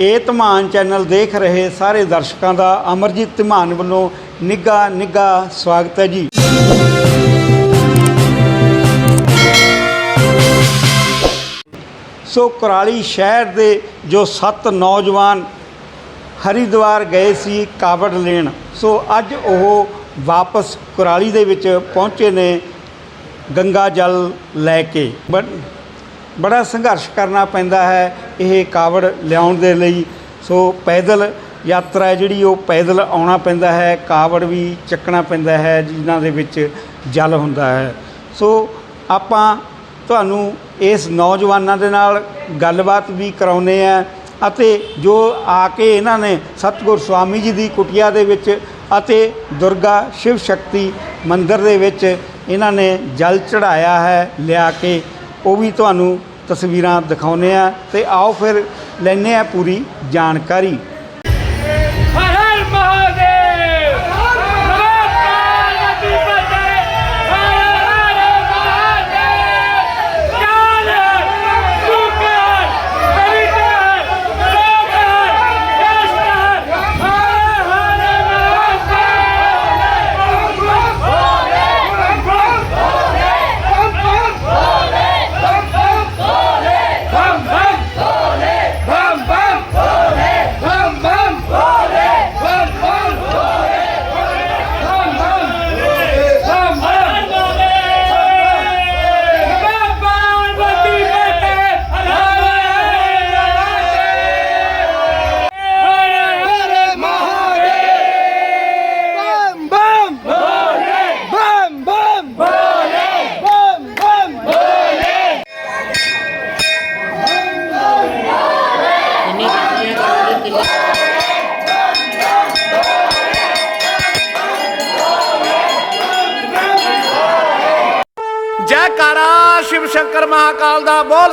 ਇਹ ਧਮਾਨ ਚੈਨਲ ਦੇਖ ਰਹੇ ਸਾਰੇ ਦਰਸ਼ਕਾਂ ਦਾ ਅਮਰਜੀਤ ਧਮਾਨ ਵੱਲੋਂ ਨਿੱਘਾ ਨਿੱਘਾ ਸਵਾਗਤ ਹੈ ਜੀ। ਸੋ ਕੁਰਾਲੀ ਸ਼ਹਿਰ ਦੇ ਜੋ ਸੱਤ ਨੌਜਵਾਨ ਹਰਿਦੁਆਰ ਗਏ ਸੀ ਕਾਵੜ ਲੈਣ, ਸੋ ਅੱਜ ਉਹ ਵਾਪਸ ਕੁਰਾਲੀ ਦੇ ਵਿੱਚ ਪਹੁੰਚੇ ਨੇ ਗੰਗਾ ਜਲ ਲੈ ਕੇ। ਬੜ- ਬੜਾ ਸੰਘਰਸ਼ ਕਰਨਾ ਪੈਂਦਾ ਹੈ ਇਹ ਕਾਵੜ ਲਿਆਉਣ ਦੇ ਲਈ। ਸੋ ਪੈਦਲ ਯਾਤਰਾ ਜਿਹੜੀ, ਉਹ ਪੈਦਲ ਆਉਣਾ ਪੈਂਦਾ ਹੈ, ਕਾਵੜ ਵੀ ਚੱਕਣਾ ਪੈਂਦਾ ਹੈ, ਜਿਨ੍ਹਾਂ ਦੇ ਵਿੱਚ ਜਲ ਹੁੰਦਾ ਹੈ। ਸੋ ਆਪਾਂ ਤੁਹਾਨੂੰ ਇਸ ਨੌਜਵਾਨਾਂ ਦੇ ਨਾਲ ਗੱਲਬਾਤ ਵੀ ਕਰਾਉਨੇ ਆ ਅਤੇ ਜੋ ਆ ਕੇ ਇਹਨਾਂ ਨੇ ਸਤਿਗੁਰ ਸਵਾਮੀ ਜੀ ਦੀ ਕੁਟੀਆ ਦੇ ਵਿੱਚ ਅਤੇ ਦੁਰਗਾ ਸ਼ਿਵ ਸ਼ਕਤੀ ਮੰਦਿਰ ਦੇ ਵਿੱਚ ਇਹਨਾਂ ਨੇ ਜਲ ਚੜਾਇਆ ਹੈ, ਲਿਆ ਕੇ ਉਹ ਵੀ ਤੁਹਾਨੂੰ ਤਸਵੀਰਾਂ ਦਿਖਾਉਂਦੇ ਆ ਤੇ ਆਓ ਫਿਰ ਲੈਨੇ ਆ ਪੂਰੀ ਜਾਣਕਾਰੀ।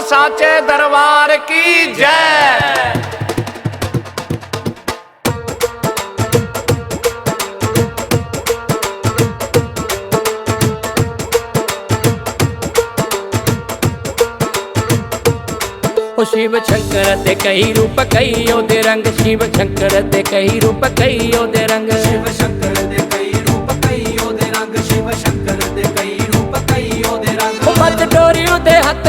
ਸਾਚੇ ਦਰਬਾਰ ਕੀ ਜੈ। ਉਹ ਸ਼ਿਵ ਸ਼ੰਕਰ ਦੇ ਕਈ ਰੂਪ ਕਈ ਉਹਦੇ ਰੰਗ। ਸ਼ਿਵ ਸ਼ੰਕਰ ਦੇ ਕਈ ਰੂਪ ਕਈ ਉਹਦੇ ਰੰਗ। ਸ਼ਿਵ ਸ਼ੰਕਰ ਦੇ ਕਈ ਰੂਪ ਕਈ ਉਹਦੇ ਰੰਗ। ਸ਼ਿਵ ਸ਼ੰਕਰ ਦੇ ਕਈ ਰੂਪ ਕਈ ਉਹਦੇ ਰੰਗ। ਉਹ ਮੱਤ ਡੋਰੀ ਉਹਦੇ ਹੱਥ।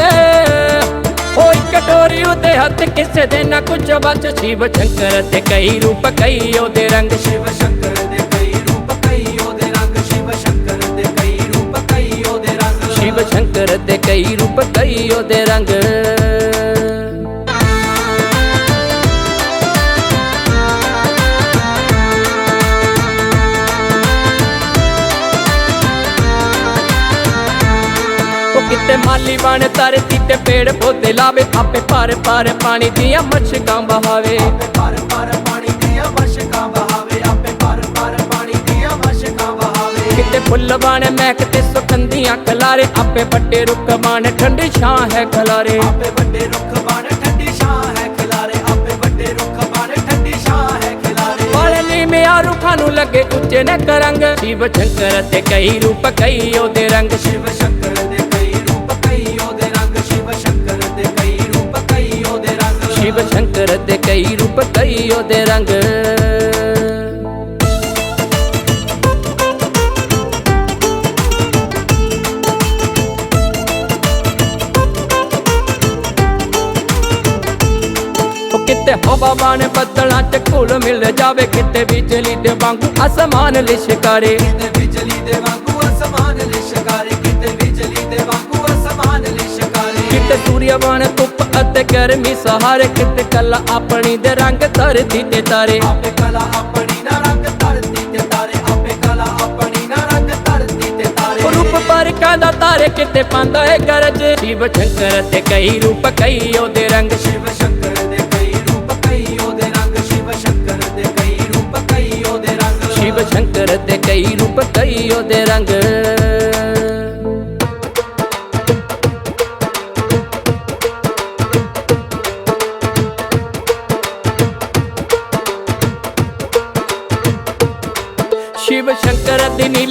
ਡੋਰੀ ਉਹਦੇ ਹੱਥ ਕਿਸੇ ਦੇ ਨਾ ਕੁਝ ਬਚ ਸ਼ਿਵ ਸ਼ੰਕਰ ਦੇ ਕਈ ਰੂਪ ਕਈ ਉਹਦੇ ਰੰਗ। ਸ਼ਿਵ ਸ਼ੰਕਰ ਦੇ ਕਈ ਰੂਪ ਕਈ ਉਹਦੇ ਰੰਗ। ਸ਼ਿਵ ਸ਼ੰਕਰ ਦੇ ਕਈ ਰੂਪ ਕਈ ਉਹਦੇ ਰੰਗ। ਸ਼ਿਵ ਸ਼ੰਕਰ ਦੇ ਕਈ ਰੂਪ ਕਈ ਉਹਦੇ ਰੰਗ। ਕਿਤੇ ਮਾਲੀ ਬਣ ਧਰਤੀ ਤੇ ਪੇੜ ਪੌਦੇ ਲਾਵੇ ਆਪੇ ਪਰ ਪਰ ਪਾਣੀ ਦੀਆਂ ਮੱਛਕਾਂ ਬਹਾਵੇ ਪਰ ਪਰ ਪਾਣੀ ਦੀਆਂ ਮਸ਼ਕਾਂ ਬਹਾਵੇ ਆਪੇ ਪਰ ਪਰ ਪਾਣੀ ਦੀਆਂ ਮਸ਼ਕਾਂ ਬਹਾਵੇ ਕਿਤੇ ਫੁੱਲ ਬਣ ਮਹਿਕ ਤੇ ਸੁਖੰਦੀਆਂ ਖਲਾਰੇ ਆਪੇ ਵੱਡੇ ਰੁੱਖ ਬਣ ਠੰਡੀ ਛਾਂ ਹੈ ਖਲਾਰੇ ਆਪੇ ਵੱਡੇ ਰੁੱਖ ਬਣ ਠੰਡੀ ਛਾਂ ਹੈ ਖਿਲਾਰੇ ਆਪੇ ਵੱਡੇ ਰੁੱਖ ਬਣ ਠੰਡੀ ਛਾਂ ਹੈ ਖਿਲਾਰੇ ਵਾਲੇ ਨੀਮਿਆ ਰੁੱਖਾਂ ਨੂੰ ਲੱਗੇ ਉੱਚੇ ਨੇ ਕਰੰਗ ਸ਼ਿਵ ਸ਼ੰਕਰ ਤੇ ਕਈ ਰੂਪ ਕਈ ਉਹਦੇ ਰੰਗ। ਸ਼ਿਵ ਸ਼ੰਕਰ ਕਈ ਰੂਪ ਕਈ ਉਹਦੇ ਰੰਗ। ਉਹ ਕਿਤੇ ਹਵਾ ਬਾਣ ਬੱਦਲਾਂ ਚ ਘੁਲ ਮਿਲ ਜਾਵੇ, ਕਿਤੇ ਬਿਜਲੀ ਦੇ ਵਾਂਗੂ ਅਸਮਾਨ ਲਿਸ਼ਕਾਰੇ। ਕਿਤੇ ਬਿਜਲੀ ਦੇ ਵਾਂਗੂ ਧੁੱਪ ਅਤੇ ਗਰਮੀ ਸਹਾਰੇ ਕਿਤੇ ਕੱਲਾ ਆਪਣੀ ਦੇ ਰੰਗ ਧਰਤੀ ਤੇ ਤਾਰੇ। ਆਪੇ ਕਲਾ ਆਪਣੀ ਨਾ ਰੰਗ ਧਰਤੀ ਤੇ ਤਾਰੇ। ਆਪੇ ਕਲਾ ਆਪਣੀ ਨਾ ਰੰਗ ਧਰਤੀ ਤੇ ਤਾਰੇ। ਰੂਪ ਪਰਕਾਂ ਦਾ ਤਾਰੇ ਕਿਤੇ ਪਾਉਂਦਾ ਹੈ ਗਰਜ। ਸ਼ਿਵ ਸ਼ੰਕਰ ਤੇ ਕਈ ਰੂਪ ਕਈ ਉਹਦੇ ਰੰਗ। ਸ਼ਿਵ ਸ਼ੰਕਰ ਦੇ ਕਈ ਰੂਪ ਕਈ ਉਹਦੇ ਰੰਗ। ਸ਼ਿਵ ਸ਼ੰਕਰ ਦੇ ਕਈ ਰੂਪ ਕਈ ਉਹਦੇ ਰੰਗ। ਸ਼ਿਵ ਸ਼ੰਕਰ ਦੇ ਕਈ ਰੂਪ ਕਈ ਉਹਦੇ ਰੰਗ।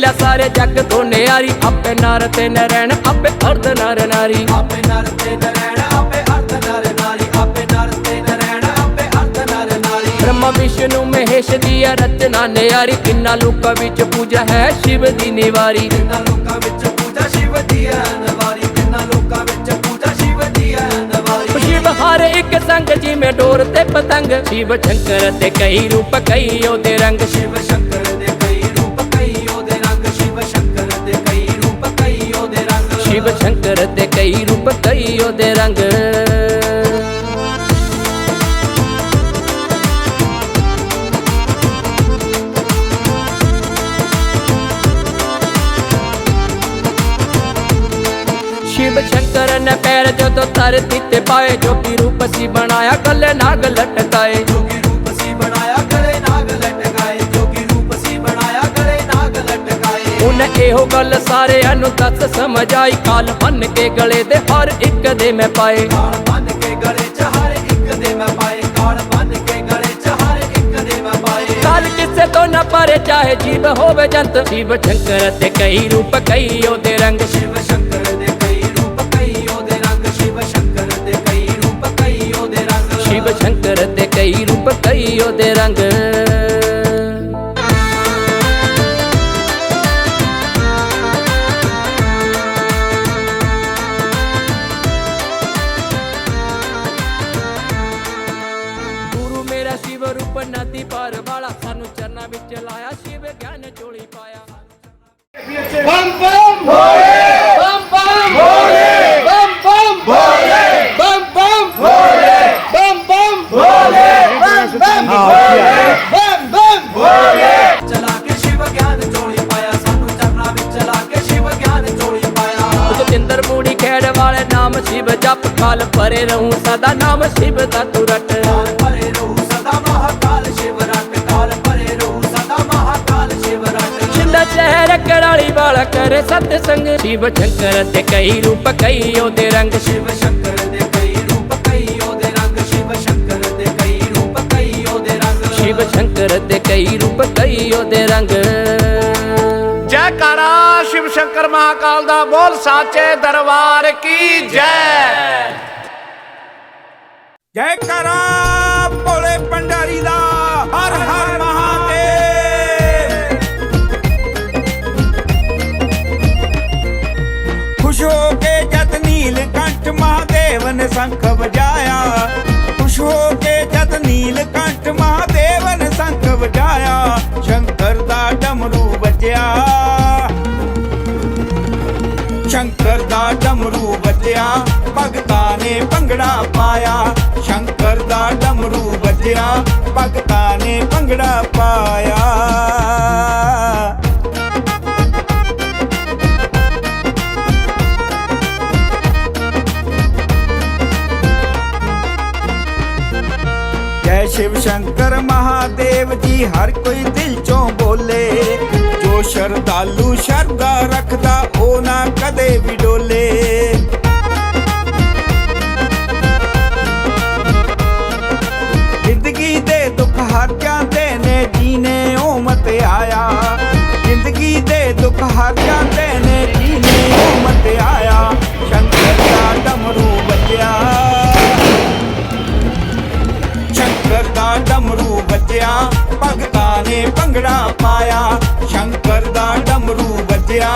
ਨੀਲਾ ਸਾਰੇ ਜੱਗ ਤੋਂ ਨਿਆਰੀ ਆਪੇ ਨਰ ਤੇ ਨਰੈਣ ਆਪੇ ਅਰਧ ਨਰ ਨਾਰੀ। ਆਪੇ ਨਰ ਤੇ ਨਰੈਣ ਆਪੇ ਅਰਧ ਨਰ ਨਾਰੀ ਆਪੇ ਨਰ ਤੇ ਨਰੈਣ ਆਪੇ ਅਰਧ ਨਰ ਵਿਸ਼ਨੂੰ ਮਹੇਸ਼ ਦੀ ਆ ਰਚਨਾ ਨਿਆਰੀ ਕਿੰਨਾ ਲੋਕਾਂ ਵਿੱਚ ਪੂਜਾ ਹੈ ਸ਼ਿਵ ਦੀ ਨਿਵਾਰੀ। ਤਿੰਨਾਂ ਲੋਕਾਂ ਵਿੱਚ ਪੂਜਾ ਸ਼ਿਵ ਦੀ ਹੈ ਨਵਾਰੀ ਤਿੰਨਾਂ ਲੋਕਾਂ ਵਿੱਚ ਪੂਜਾ ਸ਼ਿਵ ਦੀ ਹੈ ਨਵਾਰੀ। ਸ਼ਿਵ ਹਰ ਇੱਕ ਸੰਗ ਜਿਵੇਂ ਡੋਰ ਤੇ ਪਤੰਗ ਸ਼ਿਵ ਸ਼ੰਕਰ ਤੇ ਕਈ ਰੂਪ ਕਈ ਉਹਦੇ ਰੰਗ। ਸ਼ਿਵ ਸ਼ੰਕਰ ਦੇ ਸ਼ਿਵ ਸ਼ੰਕਰ ਤੇ ਕਈ ਰੂਪ ਕਈ ਉਹਦੇ ਰੰਗ। ਸ਼ਿਵ ਸ਼ੰਕਰ ਨੇ ਪੈਰ ਜਦੋਂ ਧਰਤੀ ਤੇ ਪਾਏ ਜੋਗੀ ਰੂਪ ਸੀ ਬਣਾਇਆ, ਕੱਲੇ ਨਾਗ ਲਟਕਾਏ। ਜੋਗੀ ਇਹੋ ਗੱਲ ਸਾਰਿਆਂ ਨੂੰ ਦੱਸ ਸਮਝ ਆਈ। ਕਾਲ ਬੰਨ ਕੇ ਗਲੇ ਦੇ ਹਰ ਇੱਕ ਦੇ ਮੈਂ ਪਾਏ। ਕਾਲ ਬੰਨ ਕੇ ਗਲੇ ਚ ਹਰ ਇੱਕ ਦੇ ਮੈਂ ਪਾਏ। ਕਾਲ ਬੰਨ ਕੇ ਗਲੇ ਚ ਹਰ ਇੱਕ ਦੇ ਮੈਂ ਪਾਏ। ਕਾਲ ਕਿਸੇ ਤੋਂ ਨਾ ਪਰੇ ਚਾਹੇ ਜੀਵ ਹੋਵੇ ਜੰਤ। ਸ਼ਿਵ ਸ਼ੰਕਰ ਤੇ ਕਈ ਰੂਪ ਕਈ ਉਹਦੇ ਰੰਗ। ਸ਼ਿਵ ਸ਼ੰਕਰ ਦੇ ਕਈ ਰੂਪ ਕਈ ਉਹਦੇ ਰੰਗ। ਸ਼ਿਵ ਸ਼ੰਕਰ ਦੇ ਕਈ ਰੂਪ ਕਈ ਉਹਦੇ ਰੰਗ। ਸ਼ਿਵ ਸ਼ੰਕਰ ਤੇ ਕਈ ਰੂਪ ਕਈ ਉਹਦੇ ਰੰਗ। ਨਾਮ ਸ਼ਿਵ ਜਪ ਕਾਲ ਪਰੇ ਰਹੂੰ ਸਦਾ ਨਾਮ ਸ਼ਿਵ ਦਾ ਤੁਰਟ ਕਾਲ ਪਰੇ ਰਹੂ ਸਦਾ ਮਹਾਕਾਲ ਸ਼ਿਵ ਰਟ। ਕਾਲ ਪਰੇ ਰਹੂ ਸਦਾ ਮਹਾਕਾਲ ਸ਼ਿਵ ਰਟ। ਕਰਾਲੀ ਵਾਲਾ ਕਰੇ ਸਤ ਸੰਗ। ਸ਼ਿਵ ਸ਼ੰਕਰ ਤੇ ਕਈ ਰੂਪ ਕਈ ਉਹਦੇ ਰੰਗ। ਸ਼ਿਵ ਸ਼ੰਕਰ ਦੇ ਕਈ ਰੂਪ ਕਈ ਉਹਦੇ ਰੰਗ। ਸ਼ਿਵ ਸ਼ੰਕਰ ਦੇ ਕਈ ਰੂਪ ਕਈ ਉਹਦੇ ਰੰਗ। ਸ਼ਿਵ ਸ਼ੰਕਰ ਤੇ ਕਈ ਰੂਪ ਕਈ ਉਹਦੇ ਰੰਗ। ਜੈਕਾਰਾ ਸ਼ਿਵ ਸ਼ੰਕਰ ਮਹਾਕਾਲ ਦਾ ਬੋਲ ਸਾਚੇ ਦਰਬਾਰ ਕੀ ਜੈ। ਜੈ ਕਰਾ ਭੋਲੇ ਪੰਡਾਰੀ ਦਾ ਹਰ ਹਰ ਮਹਾਦੇਵ। ਖੁਸ਼ ਹੋ ਕੇ ਜਤ ਨੀਲ ਕੰਠ ਮਹਾਦੇਵ ਨੇ ਸ਼ੰਖ ਵਜਾਇਆ। ਖੁਸ਼ ਹੋ ਕੇ ਜਤ ਨੀਲ ਕੰਠ ਮਹਾਦੇਵ ਨੇ ਸ਼ੰਖ ਵਜਾਇਆ। ਸ਼ੰਕਰ ਦਾ ਡਮਰੂ ਵੱਜਿਆ। ਵੱਜਿਆ ਭਗਤਾਂ ਨੇ ਭੰਗੜਾ ਪਾਇਆ। ਸ਼ੰਕਰ ਦਾ ਡਮਰੂ ਵੱਜਿਆ, ਭਗਤਾਂ ਨੇ ਭੰਗੜਾ ਪਾਇਆ। ਜੈ ਸ਼ਿਵ ਸ਼ੰਕਰ ਮਹਾਦੇਵ ਜੀ, ਹਰ ਕੋਈ ਦਿਲ ਚੋਂ ਬੋਲੇ। ਜੋ ਸ਼ਰਧਾਲੂ ਸ਼ਰਧਾ ਰੱਖਦਾ, ਉਹ ਨਾ ਕਦੇ ਵੀ ਡੋਲੇ। ਜਾਂਦੇ ਨੇ ਜੀਨੇ ਉਹ ਮਤ ਆਇਆ। ਜ਼ਿੰਦਗੀ ਦੇ ਦੁੱਖ ਹਰ ਜਾਂਦੇ ਨੇ ਜੀਨੇ ਉਹ ਮਤ ਆਇਆ। ਸ਼ੰਕਰ ਦਾ ਡਮਰੂ ਵੱਜਿਆ ਸ਼ੰਕਰ ਦਾ ਡਮਰੂ ਵੱਜਿਆ ਭਗਤਾਂ ਨੇ ਭੰਗੜਾ ਪਾਇਆ। ਸ਼ੰਕਰ ਦਾ ਡਮਰੂ ਵੱਜਿਆ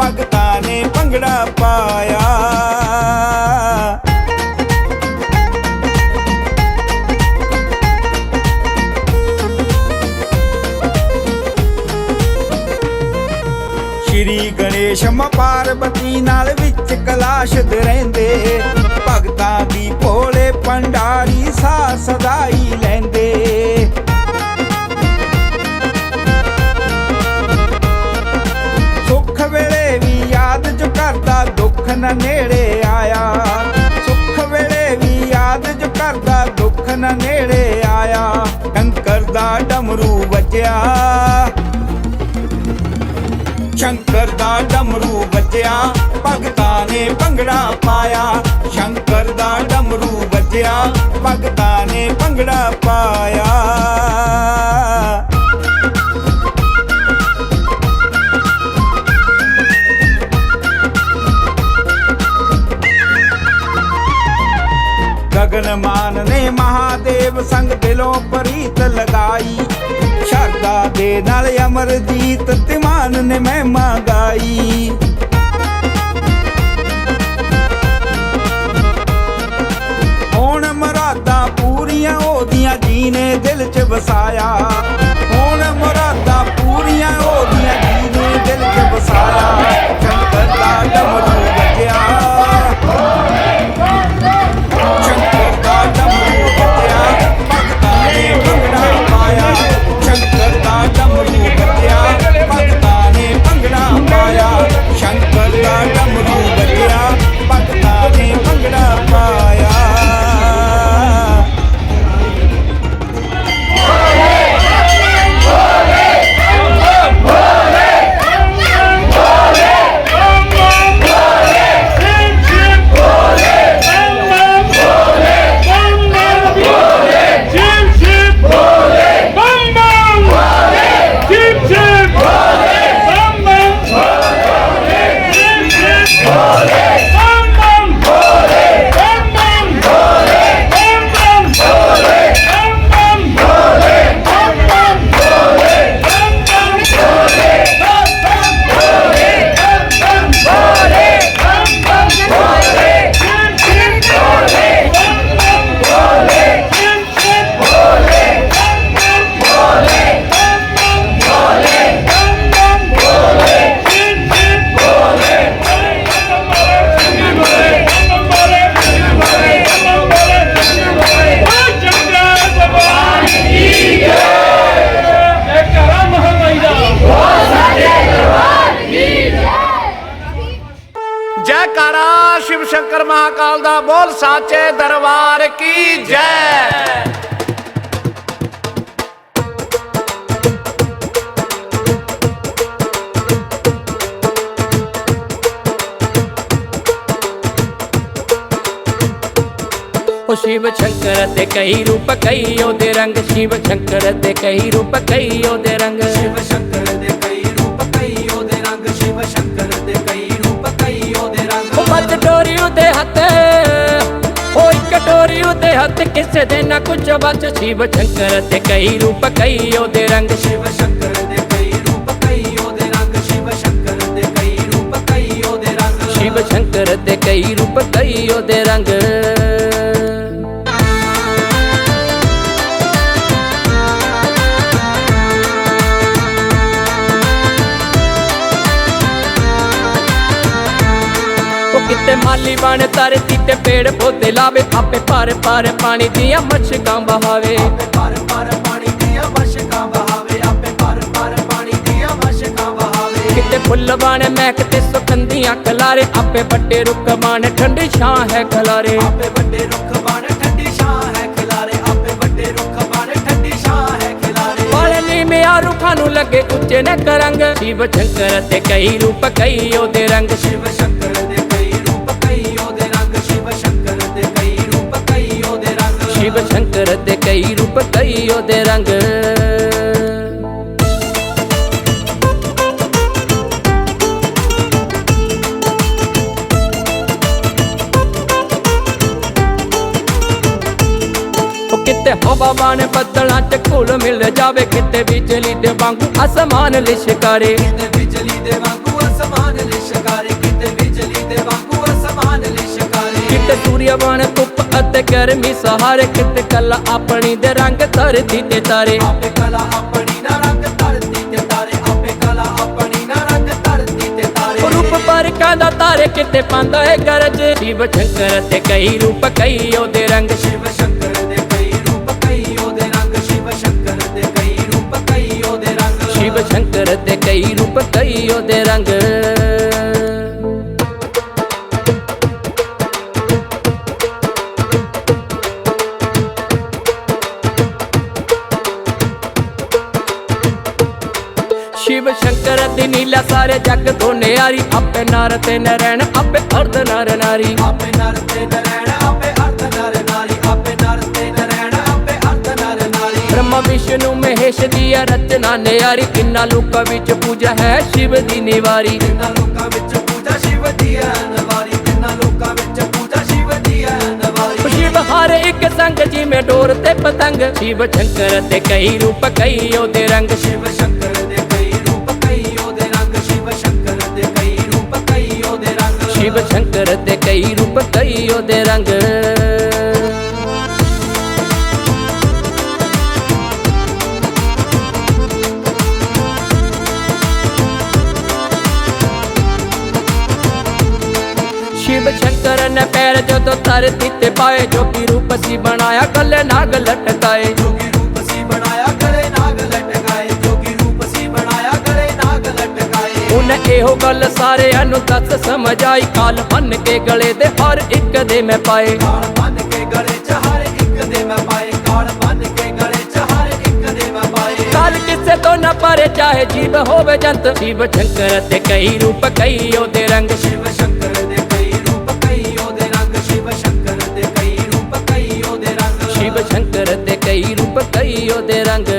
ਭਗਤਾਂ ਨੇ ਭੰਗੜਾ ਪਾਇਆ। ਸ਼੍ਰੀ ਗਣੇਸ਼ ਮ ਪਾਰਬਤੀ ਨਾਲ ਵਿੱਚ ਕਲਾਸ਼ਦ ਰਹਿੰਦੇ। ਭਗਤਾਂ ਦੀ ਭੋਲੇ ਪੰਡਾਰੀ ਸਾ ਸਦਾਈ ਲੈਂਦੇ। ਸੁੱਖ ਵੇਲੇ ਵੀ ਯਾਦ ਜੋ ਕਰਦਾ ਦੁੱਖ ਨਾ ਨੇੜੇ ਆਇਆ। ਸੁੱਖ ਵੇਲੇ ਵੀ ਯਾਦ ਜੋ ਕਰਦਾ ਦੁੱਖ ਨਾ ਨੇੜੇ ਆਇਆ। ਕੰਕਰ ਦਾ ਡਮਰੂ ਵੱਜਿਆ। ਸ਼ੰਕਰ ਦਾ ਡਮਰੂ ਵੱਜਿਆ, ਭਗਤਾਂ ਨੇ ਭੰਗੜਾ ਪਾਇਆ। ਸ਼ੰਕਰ ਦਾ ਡਮਰੂ ਵੱਜਿਆ, ਭਗਤਾਂ ਨੇ ਭੰਗੜਾ ਪਾਇਆ। ਗਗਨ ਮਾਨ ਨੇ ਮਹਾਦੇਵ ਸੰਗ ਦਿਲੋਂ ਪ੍ਰੀਤ ਲਗਾਈ। ਸ਼ਰਦਾ ਦੇ ਨਾਲ ਅਮਰਜੀਤ ਤਿਮਾਨ ਨੇ ਮਹਿਮਾ ਗਾਈ ਹੁਣ ਮਰਾਦਾਂ ਪੂਰੀਆਂ ਉਹਦੀਆਂ ਜੀ ਨੇ ਦਿਲ 'ਚ ਵਸਾਇਆ। ਹੁਣ ਮਰਾਦਾਂ ਪੂਰੀਆਂ ਉਹਦੀਆਂ ਜੀ ਨੇ ਦਿਲ 'ਚ ਵਸਾਇਆ। ਸ਼ੰਕਰ ਦਾ ਡਮਰੂ ਸ਼ਿਵ ਸ਼ੰਕਰ ਦੇ ਕਈ ਰੂਪ ਕਈ ਉਹਦੇ ਰੰਗ। ਸ਼ਿਵ ਸ਼ੰਕਰ ਦੇ ਕਈ ਰੂਪ ਕਈ ਉਹਦੇ ਰੰਗ। ਸ਼ਿਵ ਸ਼ੰਕਰ ਦੇ ਕਈ ਰੂਪ ਕਈ ਉਹਦੇ ਰੰਗ। ਸ਼ਿਵ ਸ਼ੰਕਰ ਦੇ ਕਈ ਰੂਪ ਕਈ ਉਹਦੇ ਰੰਗ। ਮੱਝ ਡੋਰੀ ਉਹਦੇ ਹੱਥ ਉਹ ਇੱਕ ਡੋਰੀ ਉਹਦੇ ਹੱਥ। ਕਿਸੇ ਦੇ ਨਾ ਕੁਝ ਬਚ। ਸ਼ਿਵ ਸ਼ੰਕਰ ਦੇ ਕਈ ਰੂਪ ਕਈ ਉਹਦੇ ਰੰਗ। ਸ਼ਿਵ ਸ਼ੰਕਰ ਦੇ ਕਈ ਰੂਪ ਕਈ ਉਹਦੇ ਰੰਗ। ਸ਼ਿਵ ਸ਼ੰਕਰ ਦੇ ਕਈ ਰੂਪ ਕਈ ਉਹਦੇ ਰੰਗ। ਸ਼ਿਵ ਸ਼ੰਕਰ ਦੇ ਕਈ ਰੂਪ ਕਈ ਉਹਦੇ ਰੰਗ। ਉਹ ਮਾਲੀ ਬਣ ਧਰਤੀ ਤੇ ਪੇੜ ਪੌਦੇ ਲਾਵੇ, ਆਪੇ ਪਰ ਪਰ ਪਾਣੀ ਦੀਆਂ ਮੱਛਕਾਂ ਬਹਾਵੇ ਆਪੇ ਪਰ ਪਰ ਪਾਣੀ ਦੀਆਂ ਮਸ਼ਕਾਂ ਬਹਾਵੇ ਆਪੇ ਪਰ ਪਰ ਪਾਣੀ ਦੀਆਂ ਮਸ਼ਕਾਂ ਬਹਾਵੇ ਕਿਤੇ ਫੁੱਲ ਬਣ ਮਹਿਕ ਤੇ ਸੁਖੰਦੀਆਂ ਖਲਾਰੇ ਆਪੇ ਵੱਡੇ ਰੁੱਖ ਬਣ ਠੰਡੀ ਛਾਂ ਹੈ ਖਲਾਰੇ ਆਪੇ ਵੱਡੇ ਰੁੱਖ ਬਣ ਠੰਡੀ ਛਾਂ ਹੈ ਖਿਲਾਰੇ ਆਪੇ ਵੱਡੇ ਰੁੱਖ ਬਣ ਠੰਡੀ ਛਾਂ ਹੈ ਖਿਲਾਰੇ ਵਾਲੇ ਨੀਮਿਆ ਰੁੱਖਾਂ ਨੂੰ ਲੱਗੇ ਉੱਚੇ ਨੇ ਕਰੰਗ ਸ਼ਿਵ ਸ਼ੰਕਰ ਤੇ ਕਈ ਰੂਪ ਕਈ ਉਹਦੇ ਰੰਗ। ਸ਼ਿਵ ਸ਼ੰਕਰ ਦੇ ਰੰਗ ਸ਼ੰਕਰ ਦੇ ਕਈ ਰੂਪ ਕਈ ਉਹਦੇ ਰੰਗ। ਉਹ ਕਿਤੇ ਹਵਾ ਬਾਣ ਬੱਦਲਾਂ ਚ ਘੁਲ ਮਿਲ ਜਾਵੇ, ਕਿਤੇ ਬਿਜਲੀ ਦੇ ਵਾਂਗੂ ਅਸਮਾਨ ਲਿਸ਼ਕਾਰੇ। ਕਿਤੇ ਬਿਜਲੀ ਦੇ ਵਾਂਗੂ ਲਿਸ਼ਕਾਰੇ ਕਿਤੇ ਸੂਰਿਆ ਬਣ ਧੁੱਪ ਅਤੇ ਗਰਮੀ, ਸਹਾਰੇ ਕਿਤੇ ਕੱਲਾ ਆਪਣੀ ਦੇ ਰੰਗ ਧਰਤੀ ਤੇ ਤਾਰੇ। ਆਪੇ ਕਲਾ ਆਪਣੀ ਨਾ ਰੰਗ ਧਰਤੀ ਤੇ ਤਾਰੇ, ਆਪੇ ਕਲਾ ਆਪਣੀ ਨਾ ਰੰਗ ਧਰਤੀ ਤੇ ਤਾਰੇ। ਰੂਪ ਬਾਰਿਕਾਂ ਦਾ ਤਾਰੇ ਕਿਤੇ ਪਾਉਂਦਾ ਹੈ ਗਰਜ? ਸ਼ਿਵ ਸ਼ੰਕਰ ਤੇ ਕਈ ਰੂਪ, ਕਈ ਉਹਦੇ ਰੰਗ। ਸ਼ਿਵ ਸ਼ੰਕਰ ਦੇ ਕਈ ਰੂਪ, ਕਈ ਉਹਦੇ ਰੰਗ। ਸ਼ਿਵ ਸ਼ੰਕਰ ਦੇ ਕਈ ਰੂਪ, ਕਈ ਉਹਦੇ ਰੰਗ। ਸ਼ਿਵ ਸ਼ੰਕਰ ਤੇ ਕਈ ਰੂਪ, ਕਈ ਉਹਦੇ ਰੰਗ। ਸਾਰੇ ਜੱਗ ਤੋਂ ਨਿਆਰੀ ਆਪੇ ਨਰ ਤੇ ਨਰੈਣ ਆਪੇ ਅਰਧ ਨਰ ਨਾਰੀ। ਆਪੇ ਨਰ ਤੇ ਨਰੈਣ ਆਪੇ ਅਰਧ ਨਰ ਨਾਰੀ ਆਪੇ ਨਰ ਤੇ ਨਰੈਣ ਆਪੇ ਅਰਧ ਨਰ ਨਾਰੀ। ਬ੍ਰਹਮਾ ਵਿਸ਼ਨੂੰ ਮਹੇਸ਼ ਦੀ ਰਚਨਾ ਨਿਆਰੀ ਕਿੰਨਾ ਲੋਕਾਂ ਵਿੱਚ ਪੂਜਾ ਹੈ ਸ਼ਿਵ ਦੀ ਨਿਵਾਰੀ। ਤਿੰਨਾਂ ਲੋਕਾਂ ਵਿੱਚ ਪੂਜਾ ਸ਼ਿਵ ਦੀ ਹੈ ਨਵਾਰੀ ਤਿੰਨਾਂ ਲੋਕਾਂ ਵਿੱਚ ਪੂਜਾ ਸ਼ਿਵ ਦੀ ਹੈ ਨਵਾਰੀ। ਸ਼ਿਵ ਹਰ ਇੱਕ ਸੰਗ ਜਿਵੇਂ ਡੋਰ ਤੇ ਪਤੰਗ ਸ਼ਿਵ ਸ਼ੰਕਰ ਤੇ ਕਈ ਰੂਪ ਕਈ ਉਹਦੇ ਰੰਗ। ਸ਼ਿਵ ਸ਼ੰਕਰ ਦੇ ਰੰਗ ਸ਼ਿਵ ਸ਼ੰਕਰ ਤੇ ਕਈ ਰੂਪ ਕਈ ਉਹਦੇ ਰੰਗ। ਸ਼ਿਵ ਸ਼ੰਕਰ ਨੇ ਪੈਰ ਜਦੋਂ ਧਰਤੀ ਤੇ ਪਾਏ, ਜੋਗੀ ਰੂਪ ਸੀ ਬਣਾਇਆ, ਕੱਲੇ ਨਾਗ ਲਟਕਾਏ। ਜੋਗੀ ਉਹਨੇ ਇਹੋ ਗੱਲ ਸਾਰਿਆਂ ਨੂੰ ਦੱਸ ਸਮਝ ਆਈ। ਕਾਲ ਬੰਨ ਕੇ ਗਲੇ ਦੇ ਹਰ ਇੱਕ ਦੇ ਮੈਂ ਪਾਏ। ਕਾਲ ਬੰਨ ਕੇ ਗਲੇ ਚ ਹਰ ਇੱਕ ਦੇ ਮੈਂ ਪਾਏ। ਕਾਲ ਬੰਨ ਕੇ ਗਲੇ ਚ ਹਰ ਇੱਕ ਦੇ ਮੈਂ ਪਾਏ। ਕਾਲ ਕਿਸੇ ਤੋਂ ਨਾ ਪਰੇ ਚਾਹੇ ਜੀਵ ਹੋਵੇ ਜੰਤ। ਸ਼ਿਵ ਸ਼ੰਕਰ ਤੇ ਕਈ ਰੂਪ ਕਈ ਉਹਦੇ ਰੰਗ। ਸ਼ਿਵ ਸ਼ੰਕਰ ਦੇ ਕਈ ਰੂਪ ਕਈ ਉਹਦੇ ਰੰਗ। ਸ਼ਿਵ ਸ਼ੰਕਰ ਦੇ ਕਈ ਰੂਪ ਕਈ ਉਹਦੇ ਰੰਗ। ਸ਼ਿਵ ਸ਼ੰਕਰ ਤੇ ਕਈ ਰੂਪ ਕਈ ਉਹਦੇ ਰੰਗ।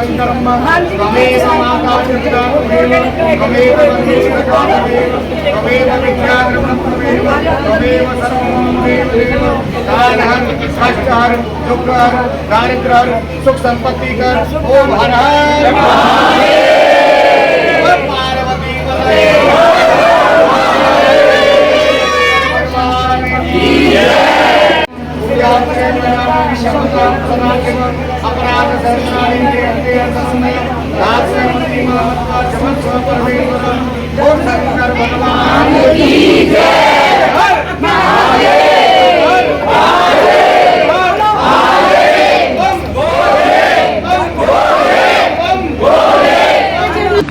शिवं शङ्करं त्वमेव माता पिता त्वमेव त्वमेव वन्दे त्वमेव त्वमेव विद्याधरं त्वमेव त्वमेव सर्वं त्वमेव दानहर कष्टहर दुःखहर दारिद्र्यहर सुख संपत्ति कर ओम हर हर महादेव पार्वती पतये अपराध भगवान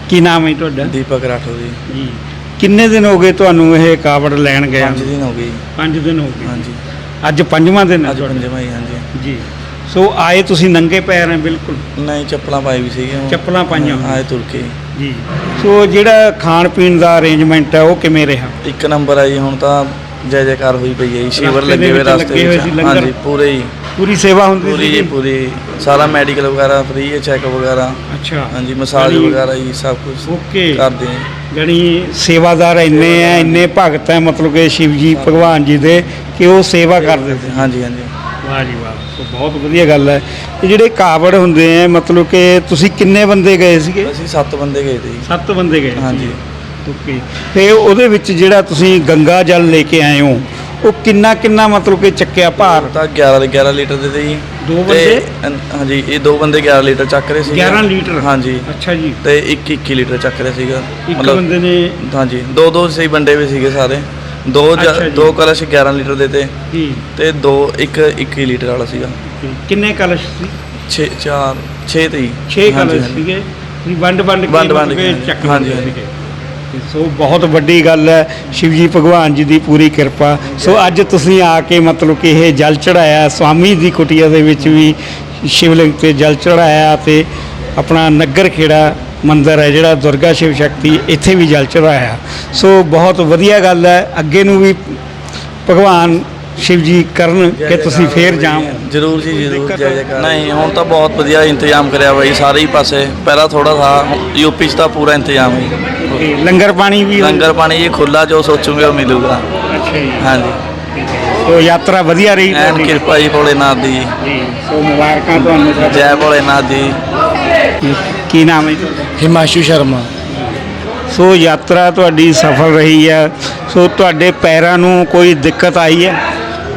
ਕੀ ਨਾਮ ਹੈ ਤੁਹਾਡਾ? ਦੀਪਕ ਰਾਠੌਰ ਜੀ। ਜੀ। ਕਿੰਨੇ ਦਿਨ ਹੋ ਗਏ ਤੁਹਾਨੂੰ ਇਹ ਕਾਵੜ ਲੈਣ ਗਏ ਪੰਜ ਦਿਨ ਹੋ ਗਏ 5 ਦਿਨ ਹੋ ਗਏ। ਹਾਂਜੀ। ਅੱਜ ਪੰਜਵਾਂ ਦਿਨ ਹੈ ਅੱਜ ਤੁਹਾਡਾ? ਪੰਜਵਾਂ ਹੀ ਹਾਂਜੀ। ਜੀ। ਸੋ ਆਏ ਤੁਸੀਂ ਨੰਗੇ ਪੈਰ ਹੈ ਬਿਲਕੁਲ। ਨਹੀਂ ਚੱਪਲਾਂ ਪਾਈ ਵੀ ਸੀਗੀਆਂ। ਚੱਪਲਾਂ ਪਾਈਆਂ ਹੋਈਆਂ। ਆਏ ਤੁਰ ਕੇ। ਜੀ। ਸੋ ਜਿਹੜਾ ਖਾਣ ਪੀਣ ਦਾ ਅਰੇਂਜਮੈਂਟ ਹੈ ਉਹ ਕਿਵੇਂ ਰਿਹਾ? ਇੱਕ ਨੰਬਰ ਆ ਜੀ ਹੁਣ ਤਾਂ ਜੈ ਜੈਕਾਰ ਹੋਈ ਪਈ ਹੈ ਜੀ ਸ਼ਿਵਰ ਰਸਤੇ ਦੇ ਲੱਗੇ ਹੋਏ ਵਿੱਚ ਰਸਤੇ ਲੱਗੇ ਹੋਏ ਸੀ ਵਿੱਚ ਲੰਗਰ। ਹਾਂਜੀ ਪੂਰੇ ਹੀ। ਪੂਰੀ ਸੇਵਾ ਹੁੰਦੀ ਪੂਰੀ ਜੀ ਸੀ ਪੂਰੀ। ਸਾਰਾ ਮੈਡੀਕਲ ਵਗੈਰਾ ਫ੍ਰੀ ਹੈ ਚੈੱਕ ਵਗੈਰਾ। ਅੱਛਾ। ਹਾਂਜੀ ਮਸਾਜ ਯਾਨੀ- ਵਗੈਰਾ ਜੀ ਸਭ ਕੁਝ ਓਕੇ। ਕਰਦੇ ਹਾਂ ਜਣੀ ਸੇਵਾਦਾਰ ਇੰਨੇ ਆ ਇੰਨੇ ਭਗਤ ਹੈ ਮਤਲਬ ਕਿ ਸ਼ਿਵ ਜੀ ਭਗਵਾਨ ਜੀ ਦੇ ਕਿ ਉਹ ਸੇਵਾ ਕਰਦੇ ਸੀ। ਹਾਂਜੀ ਹਾਂਜੀ। ਵਾਹ ਜੀ ਵਾਹ। ਸੋ ਬਹੁਤ ਵਧੀਆ ਗੱਲ ਹੈ। ਇਹ ਜਿਹੜੇ ਕਾਵੜ ਹੁੰਦੇ ਆ ਮਤਲਬ ਕਿ ਤੁਸੀਂ ਕਿੰਨੇ ਬੰਦੇ ਗਏ ਸੀਗੇ? ਅਸੀਂ ਸੱਤ ਬੰਦੇ ਗਏ ਤੇ ਜੀ ਬੰਦੇ ਗਏ ਹਾਂਜੀ। ਓਕੇ। ਤੇ ਉਹਦੇ ਵਿੱਚ ਜਿਹੜਾ ਤੁਸੀਂ ਗੰਗਾ ਜਲ ਲੈ ਕੇ ਆਏ ਹੋ ਉਹ ਕਿੰਨਾ ਕਿੰਨਾ ਮਤਲਬ ਕਿ ਚੱਕਿਆ ਭਾਰ? ਤਾਂ 11 ਦੇ 11 ਲੀਟਰ ਦੇ ਤੇ ਜੀ। ਦੋ ਤੇ, ਬੰਦੇ? ਅਨ- ਹਾਂਜੀ ਇਹ ਦੋ ਬੰਦੇ 11 ਲੀਟਰ ਚੱਕ ਰਹੇ ਸੀ 11 ਲੀਟਰ? ਹਾਂਜੀ। ਅੱਛਾ ਜੀ। ਤੇ ਇੱਕ 21 ਲੀਟਰ ਚੱਕ ਰਿਹਾ ਸੀਗਾ। ਇੱਕ ਬੰਦੇ ਨੇ ਹਾਂਜੀ। ਦੋ ਦੋ ਸਹੀ ਬੰਦੇ ਵੀ ਸੀਗੇ ਸਾਰੇ। ਦੋ ਜ- ਅੱਛਾ ਜੀ। ਦੋ ਕਲਸ਼ 11 ਲੀਟਰ ਦੇ ਤੇ ਜੀ। ਤੇ ਦੋ ਇੱਕ 21 ਲੀਟਰ ਵਾਲਾ ਸੀਗਾ। ਕਿੰਨੇ ਕਲਸ਼ ਸੀ? 6 4 6 ਤੇ ਹੀ। 6 ਹਾਂਜੀ, ਕਲਸ਼ ਹਾਂਜੀ। ਸੀਗੇ। ਵੀ ਵੰਡ ਵੰਡ ਕੇ ਵੰਡ ਵੰਡ ਮਤਲਬ ਕੇ, ਚੱਕ ਹਾਂਜੀ, ਲੈਂਦੇ ਹਾਂਜੀ। ਸੀਗੇ। ਤੇ ਸੋ ਬਹੁਤ ਵੱਡੀ ਗੱਲ ਹੈ। ਸ਼ਿਵ ਜੀ ਭਗਵਾਨ ਜੀ ਦੀ ਪੂਰੀ ਕਿਰਪਾ। ਸੋ ਅੱਜ ਤੁਸੀਂ ਆ ਕੇ ਮਤਲਬ ਕਿ ਇਹ ਜਲ ਚੜਾਇਆ ਸਵਾਮੀ ਦੀ ਕੁਟੀਆ ਦੇ ਵਿੱਚ ਵੀ ਸ਼ਿਵਲਿੰਗ ਤੇ ਜਲ ਚੜਾਇਆ ਤੇ ਆਪਣਾ ਨਗਰ ਖੇੜਾ ਮੰਦਿਰ ਹੈ ਜਿਹੜਾ ਦੁਰਗਾ ਸ਼ਿਵ ਸ਼ਕਤੀ ਇੱਥੇ ਵੀ ਜਲ ਚੜਾਇਆ ਸੋ ਬਹੁਤ ਵਧੀਆ ਗੱਲ ਹੈ ਅੱਗੇ ਨੂੰ ਵੀ ਭਗਵਾਨ ਸ਼ਿਵ ਜੀ ਕਰਨ ਕਿ ਤੁਸੀਂ ਫੇਰ ਜਾਓ। ਜਰੂਰ ਜੀ ਜਰੂਰ ਜੈ ਜੈਕਾਰ ਨਹੀਂ ਹੁਣ ਤਾਂ ਬਹੁਤ ਵਧੀਆ ਇੰਤਜ਼ਾਮ ਕਰਿਆ ਬਾਈ ਸਾਰੇ ਹੀ ਪਾਸੇ। ਪਹਿਲਾਂ ਥੋੜਾ ਥਾ ਯੂਪੀ 'ਚ ਤਾਂ ਪੂਰਾ ਇੰਤਜ਼ਾਮ ਹੈ ਲੰਗਰ ਪਾਣੀ ਵੀ ਲੰਗਰ ਪਾਣੀ ਇਹ ਖੁੱਲਾ ਜੋ ਸੋਚੂਗੇ ਉਹ ਮਿਲੂਗਾ। ਅੱਛਾ ਜੀ। ਹਾਂਜੀ। ਸੋ ਯਾਤਰਾ ਵਧੀਆ ਰਹੀ ਐਨ ਤੁਹਾਡੀ? ਕਿਰਪਾ ਜੀ ਭੋਲੇਨਾਥ ਦੀ। ਜੀ ਸੋ ਮੁਬਾਰਕਾਂ ਤੁਹਾਨੂੰ ਜੈ ਭੋਲੇਨਾਥ ਜੀ। ਕੀ ਨਾਮ ਹੈ ਹਿਮਾਸ਼ੂ ਸ਼ਰਮਾ। ਸੋ ਯਾਤਰਾ ਤੁਹਾਡੀ ਸਫਲ ਰਹੀ ਹੈ। ਸੋ ਤੁਹਾਡੇ ਪੈਰਾਂ ਨੂੰ ਕੋਈ ਦਿੱਕਤ ਆਈ ਹੈ?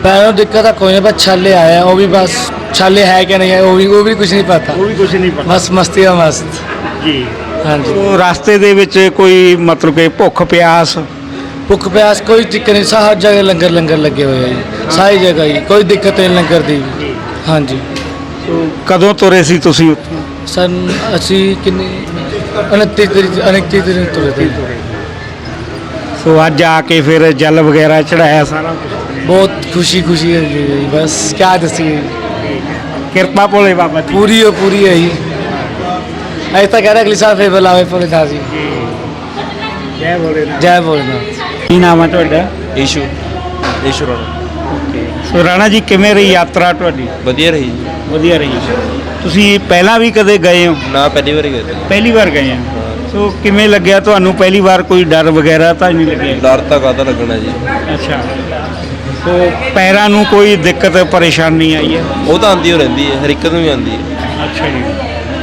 ਪੈਰੋਂ ਦਿੱਕਤ ਤਾਂ ਕੋਈ ਨਹੀਂ ਬਸ ਛਾਲੇ ਆਇਆ ਉਹ ਵੀ ਬਸ ਛਾਲੇ ਹੈ ਕਿ ਨਹੀਂ ਹੈ ਉਹ ਵੀ ਉਹ ਵੀ ਕੁਝ ਨਹੀਂ ਪਤਾ। ਉਹ ਵੀ ਕੁਝ ਨਹੀਂ ਪਤਾ। ਬਸ ਮਸਤੀ ਆ ਮਸਤ। ਜੀ। ਹਾਂਜੀ। ਸੋ ਰਸਤੇ ਦੇ ਵਿੱਚ ਕੋਈ ਮਤਲਬ ਕਿ ਭੁੱਖ ਪਿਆਸ? ਭੁੱਖ ਪਿਆਸ ਕੋਈ ਦਿੱਕਤ ਨਹੀਂ ਸਾਰ ਜਗ੍ਹਾ ਲੰਗਰ ਲੰਗਰ ਲੱਗੇ ਹੋਏ ਆ ਜੀ। ਸਾਰੀ ਜਗ੍ਹਾ ਹੀ ਕੋਈ ਦਿੱਕਤ ਨਹੀਂ ਲੰਗਰ ਦੀ। ਹਾਂਜੀ। ਸੋ ਕਦੋਂ ਤੁਰੇ ਸੀ ਤੁਸੀਂ ਉੱਥੇ? ਸਨ ਅਸੀਂ ਕਿੰਨੇ? 29 ਤਰੀਕ 29 ਤਰੀਕ ਨੂੰ ਤੁਰੇ ਤੇ ਸੋ ਅੱਜ ਆ ਕੇ ਫਿਰ ਜਲ ਵਗੈਰਾ ਚੜਾਇਆ ਸਾਰਾ ਬਹੁਤ ਖੁਸ਼ੀ ਖੁਸ਼ੀ ਹੈ ਜੀ ਬਸ ਕਿਆ ਦੱਸੀਏ। ਕਿਰਪਾ ਭੋਲੇ ਬਾਬਾ ਪੂਰੀ ਹੋ ਪੂਰੀ ਹੈ ਜੀ। ਐ ਤਾਂ ਕਹਿ ਰਿਹਾ ਅਗਲੀ ਸਾਲ ਫੇਰ ਬੁਲਾਵੇ ਭੋਲੇ ਜੀ। ਜੈ। ਭੋਲੇ ਦਾ ਜੈ ਭੋਲੇ ਦਾ ਕੀ ਨਾਮ ਹੈ ਤੁਹਾਡਾ? ਈਸ਼ੂ। ਈਸ਼ੂ ਰਾਣਾ। ਸੋ ਰਾਣਾ ਜੀ ਕਿਵੇਂ ਰਹੀ ਯਾਤਰਾ ਤੁਹਾਡੀ? ਵਧੀਆ ਰਹੀ। ਵਧੀਆ ਰਹੀ। ਤੁਸੀਂ ਪਹਿਲਾਂ ਵੀ ਕਦੇ ਗਏ ਹੋ? ਨਾ ਪਹਿਲੀ ਵਾਰੀ ਗਏ ਪਹਿਲੀ ਵਾਰ ਗਏ ਆ ਸੋ ਕਿਵੇਂ ਲੱਗਿਆ ਤੁਹਾਨੂੰ? ਪਹਿਲੀ ਵਾਰ ਕੋਈ ਡਰ ਵਗੈਰਾ ਤਾਂ ਨਹੀਂ ਲੱਗਿਆ? ਡਰ ਤਾਂ ਕਾਹਦਾ ਲੱਗਣਾ ਜੀ। ਅੱਛਾ। ਸੋ ਪੈਰਾਂ ਨੂੰ ਕੋਈ ਦਿੱਕਤ ਪਰੇਸ਼ਾਨੀ ਆਈ ਹੈ? ਉਹ ਤਾਂ ਆਂਦੀ ਹੋ ਰਹਿੰਦੀ ਹੈ ਹਰ ਇੱਕ ਨੂੰ ਵੀ ਆਂਦੀ ਹੈ। ਅੱਛਾ ਜੀ।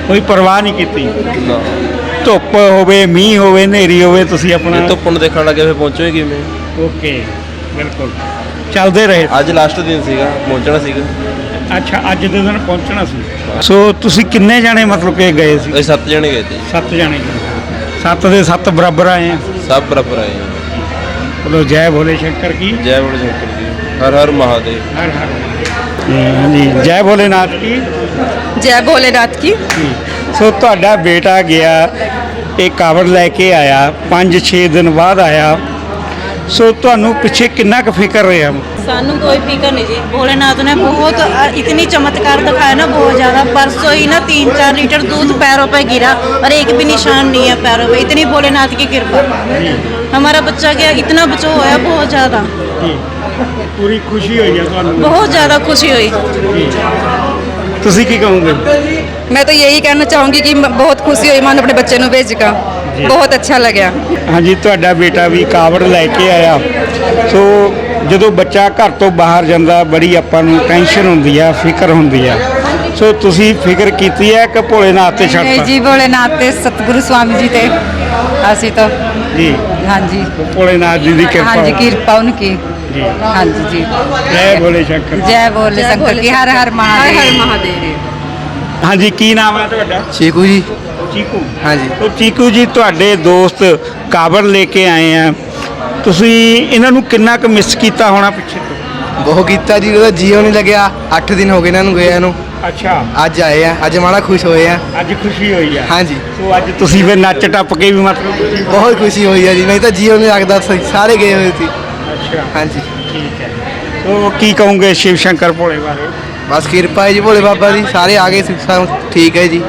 ਕੋਈ ਪਰਵਾਹ ਨਹੀਂ ਕੀਤੀ? ਨਾ। ਧੁੱਪ ਹੋਵੇ ਮੀਂਹ ਹੋਵੇ ਹਨੇਰੀ ਹੋਵੇ ਤੁਸੀਂ ਆਪਣਾ ਧੁੱਪ ਨੂੰ ਦੇਖਣ ਲੱਗੇ ਫਿਰ ਪਹੁੰਚੋਗੇ ਕਿਵੇਂ। ਓਕੇ ਬਿਲਕੁਲ। ਚੱਲਦੇ ਰਹੇ। ਅੱਜ ਲਾਸਟ ਦਿਨ ਸੀਗਾ ਪਹੁੰਚਣਾ ਸੀਗਾ। ਅੱਛਾ ਅੱਜ ਦੇ ਦਿਨ ਪਹੁੰਚਣਾ ਸੀ। ਸੋ ਤੁਸੀਂ ਕਿੰਨੇ ਜਾਣੇ ਮਤਲਬ ਕਿ ਗਏ ਸੀ? ਅਸੀਂ ਸੱਤ ਜਣੇ ਗਏ ਤੇ ਸੱਤ ਜਾਣੇ ਸੱਤ ਦੇ ਸੱਤ ਬਰਾਬਰ ਆਏ ਆ। ਸਭ ਬਰਾਬਰ ਆਏ ਆ। ਬੋਲੋ ਜੈ ਭੋਲੇ ਸ਼ੰਕਰ ਕੀ? ਜੈ ਭੋਲੇ ਸ਼ੰਕਰ ਜੀ। ਹਰ ਹਰ ਮਹਾਦੇਵ। ਹਰ ਹਰ ਜੀ ਜੈ ਭੋਲੇਨਾਥ ਕੀ? ਜੈ ਭੋਲੇਨਾਥ ਕੀ? ਸੋ ਤੁਹਾਡਾ ਬੇਟਾ ਗਿਆ ਇਹ ਕਾਵੜ ਲੈ ਕੇ ਆਇਆ 5-6 ਦਿਨ ਬਾਅਦ ਆਇਆ। ਸੋ ਤੁਹਾਨੂੰ ਪਿੱਛੇ ਕਿੰਨਾ ਕੁ ਫਿਕਰ ਰਿਹਾ ਸਾਨੂੰ कोई फिक्र नहीं जी भोलेनाथ ने बहुत अ, इतनी चमत्कार दिखाया ना बहुत ज्यादा परसों ही ना तीन चार लीटर दूध पैरों पे गिरा और एक भी निशान नहीं है पैरों पे इतनी भोलेनाथ की कृपा हमारा बच्चा गया इतना बचाव होया बहुत ज्यादा ਪੂਰੀ ਖੁਸ਼ੀ ਹੋਈ ਹੈ ਤੁਹਾਨੂੰ बहुत ज्यादा खुशी हुई ਤੁਸੀਂ ਕੀ ਕਹੋਗੇ मैं तो यही कहना चाहूंगी कि म- बहुत खुशी हुई मन अपने बच्चे ਨੂੰ भेज का ਬਹੁਤ ਅੱਛਾ ਲੱਗਿਆ। ਹਾਂਜੀ ਤੁਹਾਡਾ ਬੇਟਾ ਵੀ ਕਾਵੜ ਲੈ ਕੇ ਆਇਆ। ਸੋ ਜਦੋਂ ਬੱਚਾ ਘਰ ਤੋਂ ਬਾਹਰ ਜਾਂਦਾ ਬੜੀ ਆਪਾਂ ਨੂੰ ਟੈਨਸ਼ਨ ਹੁੰਦੀ ਆ ਫਿਕਰ ਹੁੰਦੀ ਆ। ਸੋ ਤੁਸੀਂ ਫਿਕਰ ਕੀਤੀ ਹੈ ਕਿ ਭੋਲੇਨਾਥ ਤੇ ਨਹੀਂ ਛੱਡਤਾ ਜੀ ਭੋਲੇਨਾਥ ਤੇ ਸਤਿਗੁਰੂ ਸਵਾਮੀ ਜੀ ਤੇ ਅਸੀਂ ਤਾਂ ਜੀ। ਹਾਂਜੀ। ਭੋਲੇਨਾਥ ਜੀ ਦੀ ਕਿਰਪਾ। ਹਾਂਜੀ ਕਿਰਪਾ ਉਹਨਾਂ ਕੀ ਜੀ। ਹਾਂਜੀ ਜੀ। ਜੈ ਭੋਲੇ ਸ਼ੰਕਰ। ਜੈ ਬੋਲੇ ਸੰਕਰ ਕੀ ਹਰ ਹਰ ਮਹਾਦੇਵ ਹਰ ਮਹਾਦੇਵ। ਹਾਂਜੀ ਕੀ ਨਾਮ ਹੈ ਤੁਹਾਡਾ? ਛੇਕੂ ਜੀ। ਚੀਕੂ? जी ਤੋ ਚੀਕੂ ਜੀ ਤੁਹਾਡੇ ਦੋਸਤ ਕਾਬੜ ਲੈ ਕੇ ਆਏ ਆ। ਤੁਸੀਂ ਇਹਨਾਂ ਨੂੰ ਕਿੰਨਾ ਕੁ ਮਿਸ ਕੀਤਾ ਹੋਣਾ ਪਿੱਛੇ ਤੋਂ? ਬਹੁਤ ਕੀਤਾ ਜੀ ਉਹਦਾ ਜੀਓ ਨਹੀਂ ਲੱਗਿਆ। 8 ਦਿਨ ਹੋ ਗਏ ਇਹਨਾਂ ਨੂੰ ਗਏ ਨੂੰ। ਅੱਛਾ। ਅੱਜ ਆਏ ਆ ਅੱਜ ਮਾੜਾ ਖੁਸ਼ ਹੋਏ ਆ। ਅੱਜ ਖੁਸ਼ੀ ਹੋਈ ਆ। ਹਾਂਜੀ। ਸੋ ਅੱਜ ਤੁਸੀਂ ਫਿਰ ਨੱਚ ਟੱਪ ਕੇ ਵੀ ਮਤਲਬ ਖੁਸ਼ੀ ਬਹੁਤ ਖੁਸ਼ੀ ਹੋਈ ਆ ਜੀ। ਨਹੀਂ ਤਾਂ ਜੀਓ ਨਹੀਂ ਲੱਗਦਾ ਸੀ, ਸਾਰੇ ਗਏ ਹੋਏ ਸੀ। ਅੱਛਾ। ਹਾਂਜੀ। ਠੀਕ ਹੈ। ਸੋ ਕੀ ਕਹੋਗੇ ਸ਼ਿਵ ਸ਼ੰਕਰ ਭੋਲੇ ਬਾਰੇ? ਬਸ ਕਿਰਪਾ ਹੈ ਜੀ ਭੋਲੇ ਬਾਬਾ ਦੀ। ਸਾਰੇ ਆ ਗਏ ਸੀ ਸਭ ਠੀਕ ਹੈ ਜੀ।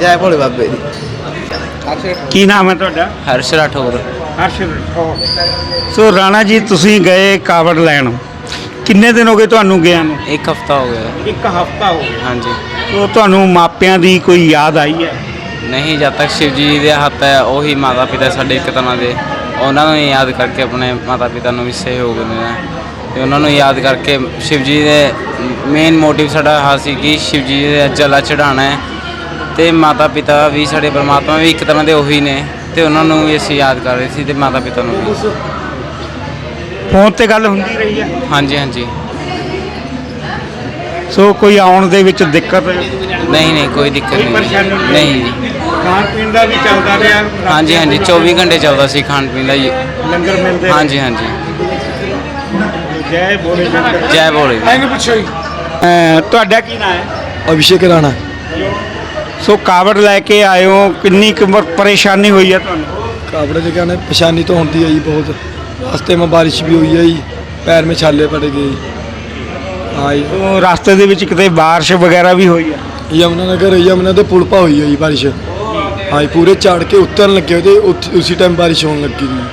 ਜੈ ਭੋਲੇ ਬਾਬੇ ਦੀ ਕੀ ਨਾਮ ਹੈ ਤੁਹਾਡਾ? ਹਰਸ਼ ਰਾਠੌਰ। ਹਰਸ਼ ਰਾਠੌਰ। ਸੋ ਰਾਣਾ ਜੀ ਤੁਸੀਂ ਗਏ ਕਾਵੜ ਲੈਣ। ਕਿੰਨੇ ਦਿਨ ਹੋ ਗਏ ਤੁਹਾਨੂੰ ਗਿਆ ਨੂੰ? ਇੱਕ ਹਫਤਾ ਹੋ ਗਿਆ। ਇੱਕ ਹਫਤਾ ਹੋ ਗਿਆ। ਹਾਂਜੀ। ਸੋ ਤੁਹਾਨੂੰ ਮਾਪਿਆਂ ਦੀ ਕੋਈ ਯਾਦ ਆਈ ਹੈ? ਨਹੀਂ ਜਦ ਤੱਕ ਸ਼ਿਵ ਜੀ ਦੇ ਹੱਥ ਹੈ ਉਹੀ ਮਾਤਾ ਪਿਤਾ ਸਾਡੇ ਇੱਕ ਤਰ੍ਹਾਂ ਦੇ ਉਹਨਾਂ ਨੂੰ ਹੀ ਯਾਦ ਕਰਕੇ ਆਪਣੇ ਮਾਤਾ ਪਿਤਾ ਨੂੰ ਵੀ ਸਹਿਯੋਗ ਦੇਣਾ ਤੇ ਉਹਨਾਂ ਨੂੰ ਯਾਦ ਕਰਕੇ ਸ਼ਿਵ ਜੀ ਦੇ ਮੇਨ ਮੋਟਿਵ ਸਾਡਾ ਆਹ ਸੀ ਕਿ ਸ਼ਿਵ ਜੀ ਦੇ ਜਲਾ ਚੜਾਉਣਾ ਹੈ। ਤੇ ਮਾਤਾ ਪਿਤਾ ਵੀ ਸਾਡੇ ਪਰਮਾਤਮਾ ਵੀ ਇੱਕ ਤਰ੍ਹਾਂ ਦੇ ਉਹੀ ਨੇ ਤੇ ਉਹਨਾਂ ਨੂੰ ਵੀ ਅਸੀਂ ਯਾਦ ਕਰ ਰਹੇ ਸੀ ਤੇ ਮਾਤਾ ਪਿਤਾ ਨੂੰ ਵੀ। ਫੋਨ ਤੇ ਗੱਲ ਹੁੰਦੀ ਰਹੀ ਹੈ? ਹਾਂਜੀ ਹਾਂਜੀ। ਸੋ ਕੋਈ ਆਉਣ ਦੇ ਵਿੱਚ ਦਿੱਕਤ? ਨਹੀਂ ਨਹੀਂ ਕੋਈ ਦਿੱਕਤ ਨਹੀਂ। ਨਹੀਂ? ਜੀ ਖਾਣ ਪੀਣ ਦਾ ਵੀ ਚੱਲਦਾ ਰਿਹਾ ਹਾਂਜੀ ਹਾਂਜੀ 24 ਘੰਟੇ ਚੱਲਦਾ ਸੀ ਖਾਣ ਪੀਣ ਦਾ ਜੀ। ਲੰਗਰ ਮਿਲਦੇ। ਹਾਂਜੀ ਹਾਂਜੀ। ਜੈ ਬੋਲੇ ਜੈ ਭੋਲੇ ਜੀ। ਅਹ ਤੁਹਾਡਾ ਕੀ ਨਾਮ ਹੈ? ਅਭਿਸ਼ੇਕ ਰਾਣਾ। ਸੋ ਕਾਵੜ ਲੈ ਕੇ ਆਏ ਹੋ ਕਿੰਨੀ ਕੁ ਮ- ਪਰੇਸ਼ਾਨੀ ਹੋਈ ਹੈ ਤੁਹਾਨੂੰ कापड़े के कहने परेशानी तो होती है जी बहुत रास्ते में बारिश भी हुई है जी पैर में छाले पड़ गए हाँ जी ਸੋ ਰਸਤੇ ਦੇ ਵਿੱਚ ਕਿਤੇ ਬਾਰਿਸ਼ ਵਗੈਰਾ ਵੀ ਹੋਈ ਹੈ यमुनानगर यमुना तो पुल पा हुई है जी बारिश हाँ जी पूरे चढ़ के उतरन लगे थे उत- उसी टाइम बारिश होने लगी थी